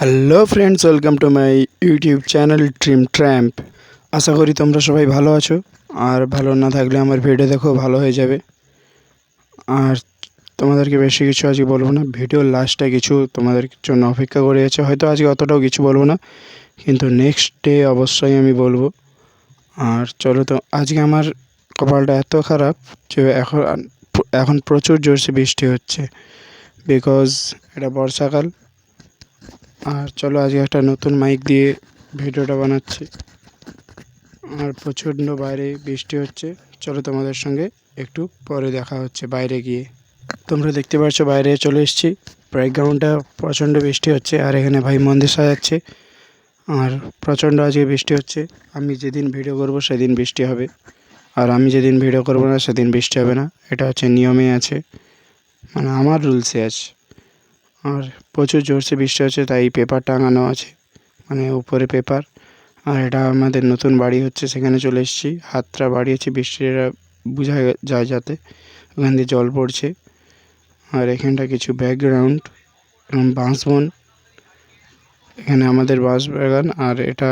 Hello friends welcome to my YouTube channel dream tramp আশা করি তোমরা সবাই ভালো আছো। আর ভালো না থাকলে আমার ভিডিও দেখো, ভালো হয়ে যাবে। আর তোমাদেরকে বেশি কিছু আজকে বলব না। ভিডিওর লাস্টে কিছু তোমাদের জন্য অপেক্ষা করে আছে। হয়তো আজকে অতটাও কিছু বলব না। কিন্তু নেক্সট ডে অবশ্যই আমি বলব। আর চলো তো, আজকে আমার কপালটা এত খারাপ যে এখন এখন প্রচুর জোরসে বৃষ্টি হচ্ছে। বিকজ এটা বর্ষাকাল। আর চলো আজকে একটা নতুন মাইক দিয়ে ভিডিওটা বানাচ্ছি। আর প্রচণ্ড বাইরে বৃষ্টি হচ্ছে। চলো তোমাদের সঙ্গে একটু পরে দেখা হচ্ছে বাইরে গিয়ে। তোমরা দেখতে পাচ্ছ বাইরে চলে এসেছি। ব্যাকগ্রাউন্ডটা প্রচণ্ড বৃষ্টি হচ্ছে আর এখানে ভাই মন্দির সাজাচ্ছে। আর প্রচণ্ড আজকে বৃষ্টি হচ্ছে। আমি যেদিন ভিডিও করব সেদিন বৃষ্টি হবে। আর আমি যেদিন ভিডিও করব না সেদিন বৃষ্টি হবে না। এটা হচ্ছে নিয়মে আছে। মানে আমার রুলসে আছে। আর প্রচুর জোরসে বৃষ্টি হচ্ছে, তাই পেপার টাঙানো আছে। মানে উপরে পেপার আর এটা আমাদের নতুন বাড়ি হচ্ছে, সেখানে চলে এসেছি। হাতটা বাড়িয়েছি বৃষ্টিটা বোঝা যায় যাতে। ওখান দিয়ে জল পড়ছে। আর এখানটা কিছু ব্যাকগ্রাউন্ড এবং বাঁশবন। এখানে আমাদের বাঁশ বাগান, আর এটা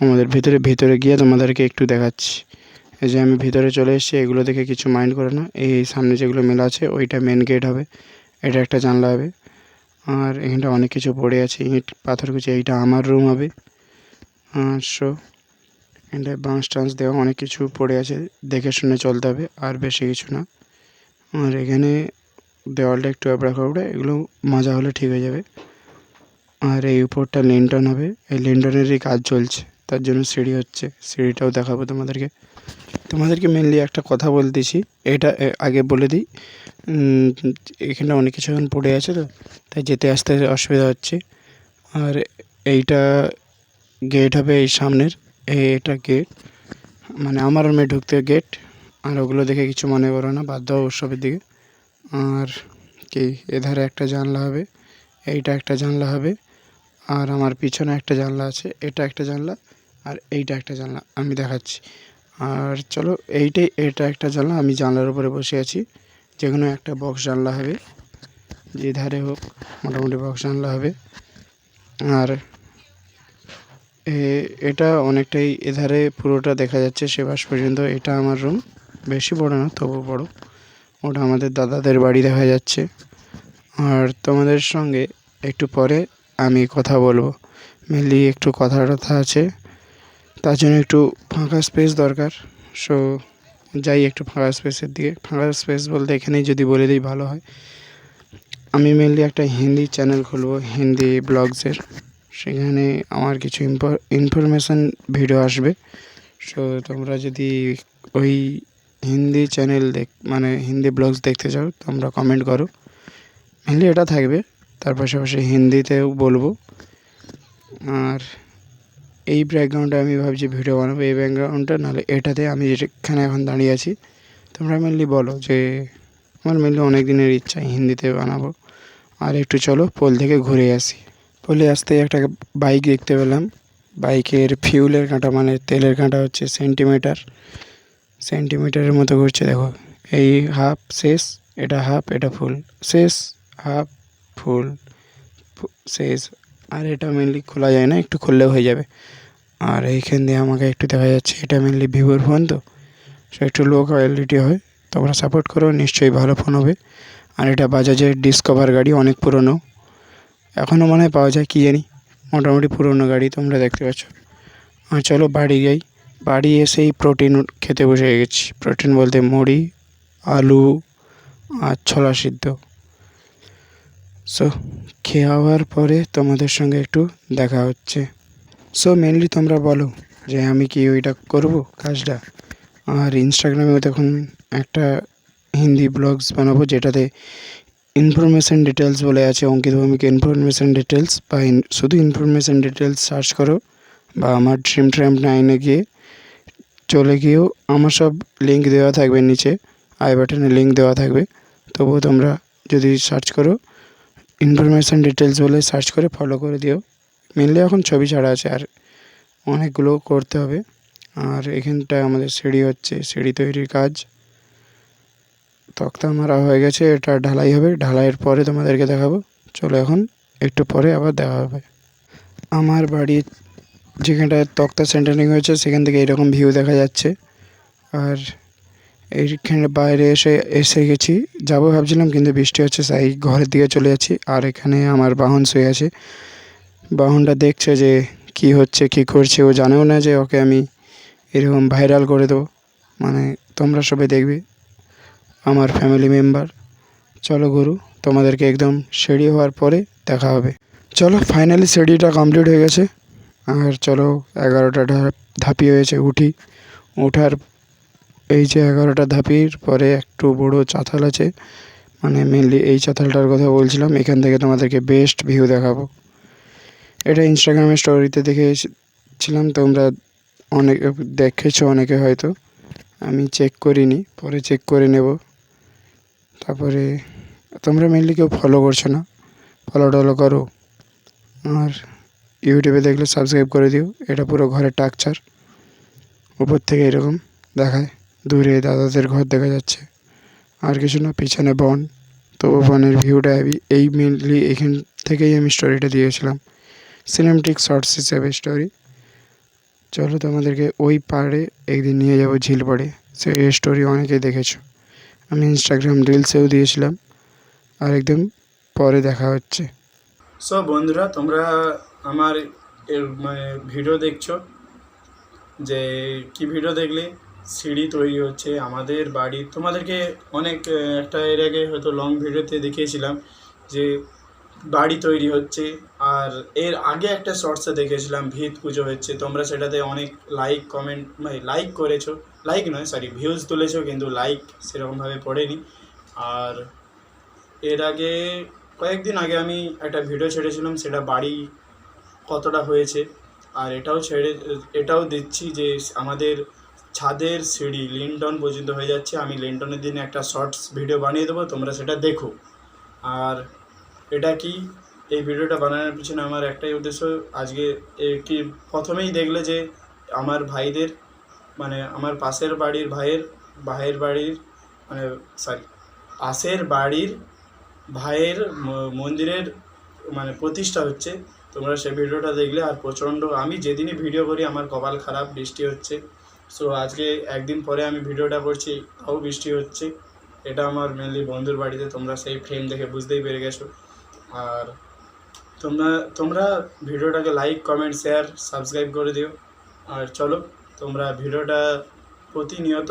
আমাদের ভিতরে ভিতরে গিয়ে তোমাদেরকে একটু দেখাচ্ছি। এই যে আমি ভিতরে চলে এসেছি, এগুলো দেখে কিছু মাইন্ড করে না। এই সামনে যেগুলো মেলা আছে, ওইটা মেন গেট হবে। এটা একটা জানলা হবে। আর এখানটা অনেক কিছু পড়ে আছে। ইট, পাথর কুচি এইটা আমার রুম হবে। আর সো এখানটায় বাঁশ টাঁশ দেওয়া অনেক কিছু পড়ে আছে। দেখে শুনে চলতে হবে, আর বেশি কিছু না। আর এখানে দেওয়ালটা একটু এবড়া খাবড়া, এগুলো মাজা হলে ঠিক হয়ে যাবে। আর এই উপরটা লিন্টন হবে। এই লিন্টনেরই কাজ চলছে, তার জন্য সিঁড়ি হচ্ছে। সিঁড়িটাও দেখাবো তোমাদেরকে। তোমাদেরকে মেনলি একটা কথা বলতেছি এটা আগে বলে দিই। এখানে অনেক কিছু এখন পড়ে আছে তো, তাই যেতে আসতে অসুবিধা হচ্ছে। আর এইটা গেট হবে এই সামনের। এটা গেট মানে আমার রুমে ঢুকতে গেট আর ওগুলো দেখে কিছু মনে করো না বাধ্য হও উৎসবের দিকে। আর কি, এধারে একটা জানলা হবে, এইটা একটা জানলা হবে। আর আমার পিছনে একটা জানলা আছে, এটা একটা জানলা, আর এইটা একটা জানলা। আমি দেখাচ্ছি। আর চলো, এইটাই, এটা একটা জানলা, আমি জানলার উপরে বসে আছি। যে কোনো একটা বক্স জানলা হবে। যে ধারে হোক, মোটামুটি বক্স জানলা হবে। আর এটা অনেকটাই এধারে পুরোটা দেখা যাচ্ছে সে বাস পর্যন্ত। এটা আমার রুম বেশি বড় না, তবু বড়। ওটা আমাদের দাদাদের বাড়ি দেখা যাচ্ছে। আর তোমাদের সঙ্গে একটু পরে আমি কথা বলব। মেনলি একটু কথা টথা আছে। তার জন্য একটু ফাঁকা স্পেস দরকার। সো যাই একটু ফাঁকা স্পেসের দিকে। ফাঁকা স্পেস বলতে এখানেই যদি বলে দিই ভালো হয়। আমি মেনলি একটা হিন্দি চ্যানেল খুলবো, হিন্দি ব্লগসের সেখানে আমার কিছু ইনফরমেশান ভিডিও আসবে। সো তোমরা যদি ওই হিন্দি চ্যানেল দেখ মানে হিন্দি ব্লগস দেখতে চাও, তোমরা কমেন্ট করো। মেনলি এটা থাকবে। তার পাশাপাশি হিন্দিতেও বলব। আর এই ব্যাকগ্রাউন্ডে আমি ভাবছি ভিডিও বানাবো, এই ব্যাকগ্রাউন্ডটা নাহলে এটাতে আমি যেখানে এখন দাঁড়িয়ে আছি, তোমরা মেনলি বলো যে আমার মেনলি অনেক দিনের ইচ্ছা হিন্দিতে বানাবো। আর একটু চলো, পোল থেকে ঘুরে আসি। পোলে আসতে একটা বাইক দেখতে পেলাম। বাইকের ফিউলের কাঁটা মানে তেলের কাঁটা হচ্ছে সেন্টিমিটার সেন্টিমিটারের মতো ঘুরছে, দেখো। এই হাফ শেষ, এটা হাফ এটা ফুল শেষ হাফ ফুল শেষ আর এটা মেনলি খোলা যায় না, একটু খুললেও হয়ে যাবে। আর এইখান দিয়ে আমাকে একটু দেখা যাচ্ছে, এটা মেনলি ভিভোর ফোন তো সো একটু লো কোয়ালিটি হয়, তোমরা সাপোর্ট করো, নিশ্চয়ই ভালো ফোন হবে। আর এটা বাজাজের ডিসকভার গাড়ি, অনেক পুরনো। এখনও মনে হয় পাওয়া যায়, কী জানি, মোটামুটি পুরনো গাড়ি তোমরা দেখতে পাচ্ছ। আর চলো বাড়ি যাই, বাড়ি এসেই প্রোটিন খেতে বসে গেছি। প্রোটিন বলতে মুড়ি, আলু আর ছোলা সিদ্ধ। সো খাওয়ার পরে তোমাদের সঙ্গে একটু দেখা হচ্ছে। সো মেনলি তোমরা বলো যে আমি কি ওইটা করব, কাজটা? আর ইনস্টাগ্রামেও তখন একটা হিন্দি ব্লগস বানাবো যেটাতে ইনফরমেশান ডিটেলস বলে আছে, অঙ্কিত ভৌমিক ইনফরমেশান ডিটেলস বা শুধু ইনফরমেশান ডিটেলস সার্চ করো বা আমার ড্রিম ট্র্যাম্প নাইনে গিয়ে চলে গিয়েও আমার সব লিঙ্ক দেওয়া থাকবে নিচে আই বাটনে লিঙ্ক দেওয়া থাকবে। তবুও তোমরা যদি সার্চ করো ইনফরমেশান ডিটেলস বলে সার্চ করে ফলো করে দিও। মেনলি এখন ছবি ছাড়া আছে আর অনেকগুলো করতে হবে। আর এখানটায় আমাদের সিঁড়ি হচ্ছে, সিঁড়ি তৈরির কাজ। তক্তা মারা হয়ে গেছে, এটা ঢালাই হবে। ঢালাইয়ের পরে তোমাদেরকে দেখাবো। চলো এখন একটু পরে আবার দেখা হবে। আমার বাড়ির যেখানটায় তক্তা সেন্টারিং হয়েছে, সেখান থেকে এরকম ভিউ দেখা যাচ্ছে। আর এইখানে বাইরে এসে এসে গেছি। যাব ভাবছিলাম, কিন্তু বৃষ্টি হচ্ছে, তাই ঘরের দিকে চলে যাচ্ছি। আর এখানে আমার বাহন শুয়ে আছে। বাহনটা দেখছে যে কি হচ্ছে, কি করছে, ও জানেও না যে ওকে আমি এরকম ভাইরাল করে দেবো। মানে তোমরা সবাই দেখবে, আমার ফ্যামিলি মেম্বার চলো গুরু, তোমাদেরকে একদম রেডি হওয়ার পরে দেখা হবে। চলো ফাইনালি সিঁড়িটা কমপ্লিট হয়ে গেছে। আর চলো, এগারোটা ধাপি হয়েছে, উঠি। ওঠার এই যে এগারোটা ধাপির পরে একটু বড় চাতাল আছে। মানে মেনলি এই চাতালটার কথা বলছিলাম, এখান থেকে তোমাদেরকে বেস্ট ভিউ দেখাবো। এটা ইনস্টাগ্রামের স্টোরিতে দেখেছিলাম, তোমরা অনেক দেখেছ অনেকে হয়তো। আমি চেক করিনি, পরে চেক করে নেব। তারপরে তোমরা মেনলি কেউ ফলো করছ না ফলো টলো করো। আর ইউটিউবে দেখলে সাবস্ক্রাইব করে দিও, এটা পুরো ঘরের টাকচার। উপর থেকে এরকম দেখায়। দূরে দাদাদের ঘর দেখা যাচ্ছে। আর কিছু না, পিছনে বন। তো বনের ভিউটা এই মেনলি এখান থেকেই আমি স্টোরিটা দিয়েছিলাম। সিনেমেটিক শর্টস হিসেবে স্টোরি চলো তোমাদেরকে ওই পাড়ে একদিন নিয়ে যাব ঝিল পাড়ে সে স্টোরি অনেকেই দেখেছ। আমি ইনস্টাগ্রাম রিলসেও দিয়েছিলাম। আর একদম পরে দেখা হচ্ছে। সো বন্ধুরা, তোমরা আমার মানে ভিডিও দেখছ। যে কি ভিডিও দেখলে? সিঁড়ি তৈরি হচ্ছে, আমাদের বাড়ি। তোমাদেরকে অনেক একটা এর আগে হয়তো লং ভিডিওতে দেখিয়েছিলাম যে বাড়ি তৈরি হচ্ছে, আর এর আগে একটা শর্টসে দেখেছিলাম, ভিত পুজো হচ্ছে। তোমরা সেটাতে অনেক লাইক কমেন্ট মানে লাইক করেছ। লাইক নয় সরি ভিউজ তুলেছো, কিন্তু লাইক সেরকমভাবে পড়েনি। আর এর আগে, কয়েকদিন আগে আমি একটা ভিডিও ছেড়েছিলাম, সেটা বাড়ি কতটা হয়েছে। আর এটাও ছেড়ে, এটাও দিচ্ছি যে আমাদের ছাদের সিঁড়ি, লিন্টন পর্যন্ত হয়ে যাচ্ছে। আমি লিন্টনের দিনে একটা শর্টস ভিডিও বানিয়ে দেবো, তোমরা সেটা দেখো। আর এটা কি? এই ভিডিওটা বানানোর পিছনে আমার একটাই উদ্দেশ্য, আজকে এ কি প্রথমেই দেখলে যে আমার ভাইদের মানে আমার পাশের বাড়ির ভাইয়ের ভাইয়ের বাড়ির মানে সরি পাশের বাড়ির ভাইয়ের মন্দিরের মানে প্রতিষ্ঠা হচ্ছে। তোমরা সেই ভিডিওটা দেখলে আর প্রচণ্ড, আমি যেদিনই ভিডিও করি আমার কপাল খারাপ, বৃষ্টি হচ্ছে। সো আজকে একদিন পরে আমি ভিডিওটা করছি, তাও বৃষ্টি হচ্ছে। এটা আমার মেনলি বন্ধুর বাড়িতে, তোমরা সেই ফ্রেম দেখে বুঝতেই পেরে গেছো। আর তোমরা তোমরা ভিডিওটাকে লাইক কমেন্ট শেয়ার সাবস্ক্রাইব করে দিও। আর চলো, তোমরা ভিডিওটা প্রতিনিয়ত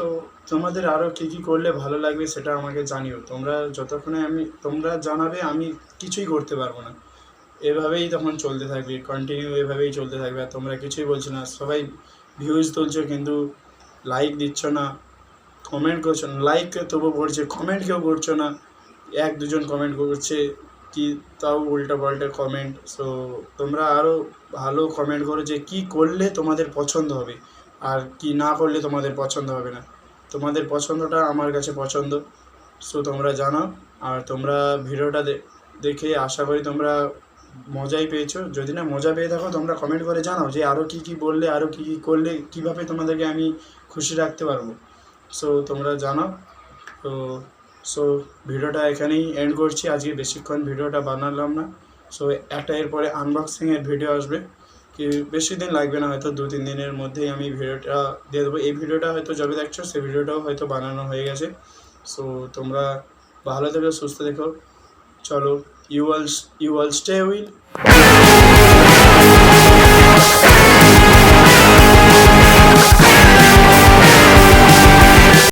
তোমাদের আরও কী কী করলে ভালো লাগবে সেটা আমাকে জানিও। তোমরা যতক্ষণে আমি, তোমরা জানাবে, আমি কিছুই করতে পারব না। এভাবেই তখন চলতে থাকবে কন্টিনিউ এভাবেই চলতে থাকবে, আর তোমরা কিছুই বলছো না। সবাই ভিউজ তুলছো কিন্তু লাইক দিচ্ছ না কমেন্ট করছ না লাইক তবু করছে কমেন্ট কেউ করছ না, এক দুজন কমেন্ট করছে, কি তাও উল্টা পাল্টা কমেন্ট সো তোমরা আরও ভালো কমেন্ট করো যে কী করলে তোমাদের পছন্দ হবে, আর কি না করলে তোমাদের পছন্দ হবে না। তোমাদের পছন্দটা আমার কাছে পছন্দ সো তোমরা জানাও আর তোমরা ভিডিওটা দেখে আশা করি তোমরা মজাই পেয়েছ। যদি না মজা পেয়ে থাকো, তোমরা কমেন্ট করে জানাও যে আরও কী কী বললে আরও কী কী করলে, কীভাবে তোমাদেরকে আমি খুশি রাখতে পারব। সো তোমরা জানাও। তো সো ভিডিওটা এখানেই এন্ড করছি। আজকে বেশিক্ষণ ভিডিওটা বানালাম না। সো একটা এরপরে আনবক্সিংয়ের ভিডিও আসবে। কি, বেশি দিন লাগবে না, হয়তো দু তিন দিনের মধ্যেই আমি ভিডিওটা দিয়ে দেবো। এই ভিডিওটা হয়তো যবে দেখছ, সেই ভিডিওটাও হয়তো বানানো হয়ে গেছে। সো তোমরা ভালো থেকো, সুস্থ থেকো। চলো। you will you will stay with